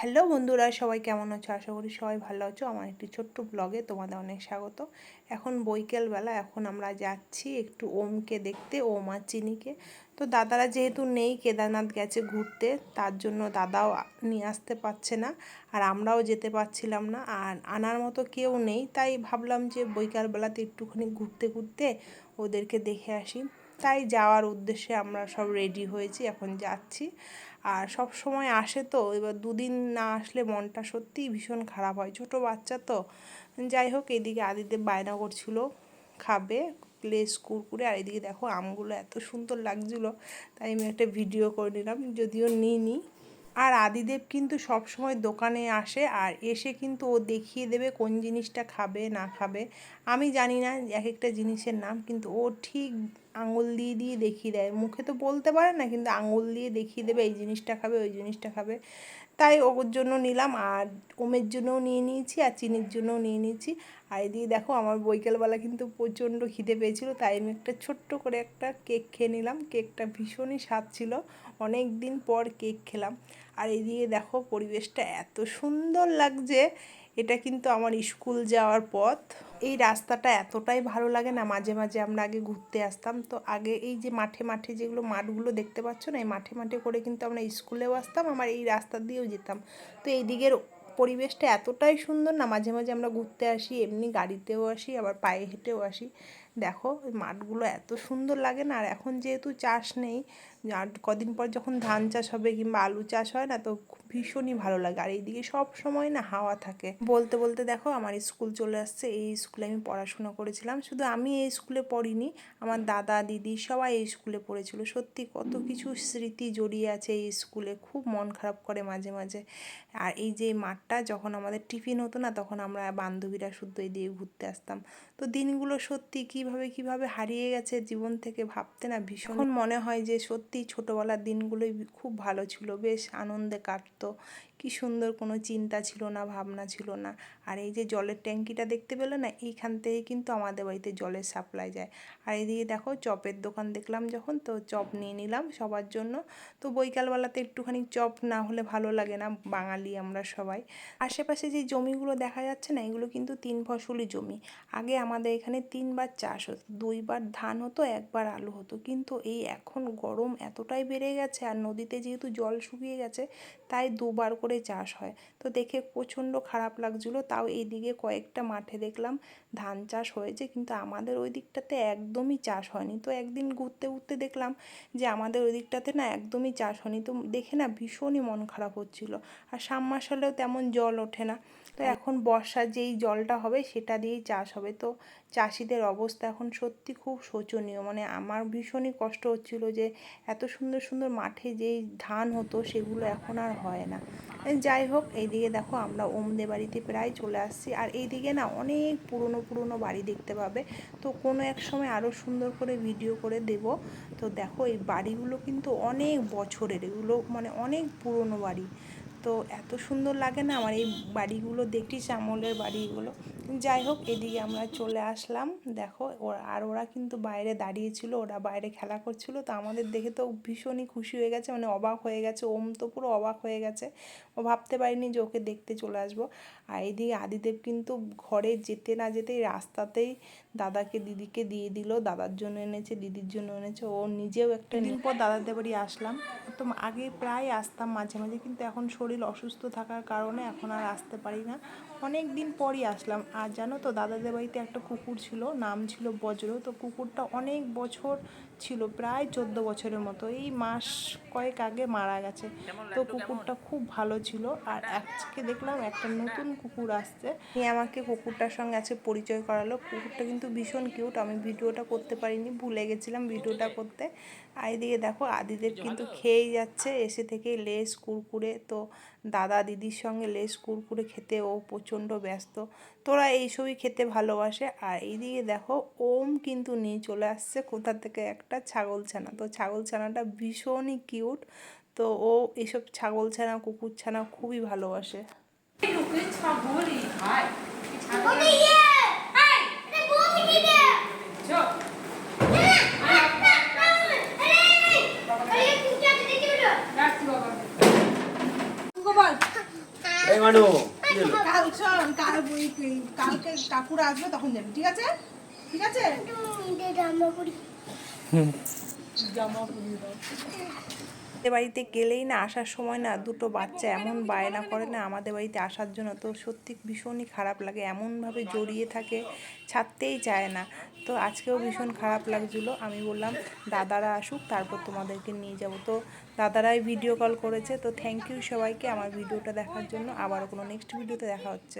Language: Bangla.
হ্যালো বন্ধুরা, সবাই কেমন আছো? আশা করি সবাই ভালো আছো। আমার একটি ছোট্ট ব্লগে তোমাদের অনেক স্বাগত। এখন বৈকালবেলা, এখন আমরা যাচ্ছি একটু ওমকে দেখতে, ওম আর চিনিকে। তো দাদারা যেহেতু নেই, কেদারনাথ গেছে ঘুরতে, তার জন্য দাদাও নিয়ে আসতে পারছে না, আর আমরাও যেতে পারছিলাম না, আর আনার মতো কেউ নেই। তাই ভাবলাম যে বৈকালবেলাতে একটুখানি ঘুরতে ঘুরতে ওদেরকে দেখে আসি। তাই যাওয়ার উদ্দেশ্যে আমরা সব রেডি হয়েছি, এখন যাচ্ছি। আর সব সময় আসে তো, এবার দুদিন না আসলে মনটা সত্যিই ভীষণ খারাপ হয়। ছোট বাচ্চা তো, যাই হোক, এদিকে আদিতে বায়না করছিল খাবে প্লেস কুরকুরে আর এদিকে দেখো আমগুলো এত সুন্দর লাগছিল, তাই আমি একটা ভিডিও করে নিলাম, যদিও নিইনি। আর আদিদেব কিন্তু সব সময় দোকানে আসে আর এসে কিন্তু ও দেখিয়ে দেবে কোন জিনিসটা খাবে, না খাবে। আমি জানি না এক একটা জিনিসের নাম, কিন্তু ও ঠিক আঙুল দিয়ে দিয়ে দেখিয়ে দেয়। মুখে তো বলতে পারে না, কিন্তু আঙুল দিয়ে দেখিয়ে দেবে, এই জিনিসটা খাবে, ওই জিনিসটা খাবে। তাই ওর জন্য নিলাম আর ওমের জন্যও নিয়ে নিয়েছি আর চিনির জন্যও নিয়ে নিয়েছি। আর এদিকে দেখো আমার বৈকালবেলা কিন্তু প্রচণ্ড খিদে পেয়েছিল, তাই আমি একটা ছোট্ট করে একটা কেক খেয়ে নিলাম। কেকটা ভীষণই স্বাদ ছিল, অনেক দিন পর কেক খেলাম। আর এদিকে দেখো পরিবেশটা এত সুন্দর লাগছে, এটা কিন্তু আমার স্কুল যাওয়ার পথ। এই রাস্তাটা এতটাই ভালো লাগে না, মাঝে মাঝে আমরা আগে ঘুরতে আসতাম। তো আগে এই যে মাঠে মাঠে যেগুলো মাঠগুলো দেখতে পাচ্ছ না, এই মাঠে মাঠে করে কিন্তু আমরা স্কুলেও আসতাম আমার এই রাস্তা দিয়েও যেতাম। তো এই দিকের পরিবেশটা এতটাই সুন্দর না, মাঝে মাঝে আমরা ঘুরতে আসি, এমনি গাড়িতেও আসি, আবার পায়ে হেঁটেও আসি। দেখো মাঠগুলো এত সুন্দর লাগে না? আর এখন যেহেতু চাষ নেই, আর কদিন পর যখন ধান চাষ হবে কিংবা আলু চাষ হয় না, তো ভীষণই ভালো লাগে। আর এইদিকে সব সময় না হাওয়া থাকে। বলতে বলতে দেখো আমার স্কুল চলে আসছে, এই স্কুলে আমি পড়াশোনা করেছিলাম। শুধু আমি এই স্কুলে পড়িনি, আমার দাদা, দিদি সবাই এই স্কুলে পড়েছিল। সত্যি কত কিছু স্মৃতি জড়িয়ে আছে এই স্কুলে, খুব মন খারাপ করে মাঝে মাঝে। আর এই যে মাঠটা, যখন আমাদের টিফিন হতো না, তখন আমরা বান্ধবীরা শুদ্ধ এই দিয়ে ঘুরতে আসতাম। তো দিনগুলো সত্যি কীভাবে কীভাবে হারিয়ে গেছে জীবন থেকে ভাবতে না ভীষণ মনে হয় যে সত্যি ছোটোবেলার দিনগুলোই খুব ভালো ছিল। বেশ আনন্দে কাটতো। কি সুন্দর কোনো চিন্তা ছিল না, ভাবনা ছিল না। আর এই যে জলের ট্যাঙ্কিটা দেখতে পেলে না, এইখান থেকে কিন্তু আমাদের বাড়িতে জলের সাপ্লাই যায়। আর এদিকে দেখো চপের দোকান দেখলাম যখন, তো চপ নিয়ে নিলাম সবার জন্য। তো বৈকালবেলাতে একটুখানি চপ না হলে ভালো লাগে না, বাঙালি আমরা সবাই। আশেপাশে যে জমিগুলো দেখা যাচ্ছে না, এগুলো কিন্তু তিন ফসলি জমি। আগে আমাদের এখানে তিনবার চাষ হতো, দুইবার ধান হতো, একবার আলু হতো। কিন্তু এই এখন গরম এতটাই বেড়ে গেছে, আর নদীতে যেহেতু জল শুকিয়ে গেছে, তাই দুবার করে চাষ হয়। তো দেখে প্রচণ্ড খারাপ লাগছিল। তাও এইদিকে কয়েকটা মাঠে দেখলাম ধান চাষ হয়েছে কিন্তু আমাদের ওই দিকটাতে একদমই চাষ হয়নি। তো একদিন ঘুরতে ঘুরতে দেখলাম যে আমাদের ওই দিকটাতে না একদমই চাষ হয়নি। তো দেখে না ভীষণই মন খারাপ হচ্ছিল। আর সামমাসালেও তেমন জল ওঠে না। তো এখন বর্ষার যেই জলটা হবে সেটা দিয়েই চাষ হবে। তো চাষিদের অবস্থা এখন সত্যি খুব শোচনীয়। মানে আমার ভীষণই কষ্ট হচ্ছিল যে এত সুন্দর সুন্দর মাঠে যেই ধান হতো সেগুলো এখন আর হয় না। যাই হোক, এইদিকে দেখো আমরা ওমদে বাড়িতে প্রায় চলে আসছি। আর এইদিকে না অনেক পুরনো পুরনো বাড়ি দেখতে পাবে। তো কোনো এক সময় আরও সুন্দর করে ভিডিও করে দেব। তো দেখো এই বাড়িগুলো কিন্তু অনেক বছরের, এগুলো মানে অনেক পুরনো বাড়ি। তো এত সুন্দর লাগে না আমার এই বাড়িগুলো দেখি চামলের বাড়িগুলো। যাই হোক এদিকে আমরা চলে আসলাম। দেখো ওরা আর ওরা কিন্তু বাইরে দাঁড়িয়েছিল ওরা বাইরে খেলা করছিল। তো আমাদের দেখে তো ভীষণই খুশি হয়ে গেছে মানে অবাক হয়ে গেছে। ওম তো পুরো অবাক হয়ে গেছে। ও ভাবতে পারিনি যে ওকে দেখতে চলে আসব। আর এদিকে আদিদেব কিন্তু ঘরে যেতে না যেতেই রাস্তাতেই দাদাকে দিদিকে দিয়ে দিল। দাদার জন্য এনেছে দিদির জন্য এনেছে। ও নিজেও একটা দিন পর দাদাদের বাড়ি আসলাম। তো আগে প্রায় আসতাম মাঝে মাঝে কিন্তু এখন শরীর অসুস্থ থাকার কারণে এখন আর আসতে পারি না। অনেক দিন পরই আসলাম। আর জানো তো দাদাদের বাড়িতে একটা কুকুর ছিল, নাম ছিল বজ্র। তো কুকুরটা অনেক বছর ছিল প্রায় চোদ্দ বছরের মতো। এই মাস কয়েক আগে মারা গেছে। তো কুকুরটা খুব ভালো ছিল। আর আজকে দেখলাম একটা নতুন কুকুর আসছে। নিয়ে আমাকে কুকুরটার সঙ্গে আছে পরিচয় করালো। কুকুরটা কিন্তু ভীষণ কিউট। আমি ভিডিওটা করতে পারিনি ভুলে গেছিলাম ভিডিওটা করতে। আর এদিকে দেখো আদিদের কিন্তু খেয়েই যাচ্ছে এসে থেকে লেস কুরকুরে। তো দাদা দিদির সঙ্গে লেস কুরকুরে খেতে ও প্রচণ্ড ব্যস্ত। তোরা এইসবই খেতে ভালোবাসে। আর এইদিকে দেখো ওম কিন্তু নিয়ে চলে আসছে কোথা থেকে একটা ছাগল ছানা তো ছাগল ছানাটা ভীষণই কিউট তো ও এসব ছাগল ছানা কুকুর ছানা খুবই ভালোবাসে মানু কালকে কাকুরা আসবে তখন যাবি ঠিক আছে ঠিক আছে আমাদের বাড়িতে গেলেই না আসার সময় না দুটো বাচ্চা এমন বায়না করে না আমাদের বাড়িতে আসার জন্য তো সত্যি ভীষণই খারাপ লাগে, এমনভাবে জড়িয়ে থাকে, ছাড়তেই চায় না। তো আজকেও ভীষণ খারাপ লাগছিল, আমি বললাম দাদারা আসুক, তারপর তোমাদেরকে নিয়ে যাব। তো দাদারাই ভিডিও কল করেছে, তো থ্যাংক ইউ সবাইকে, আমার ভিডিওটা দেখার জন্য আবারও কোনো নেক্সট ভিডিওতে দেখা হচ্ছে।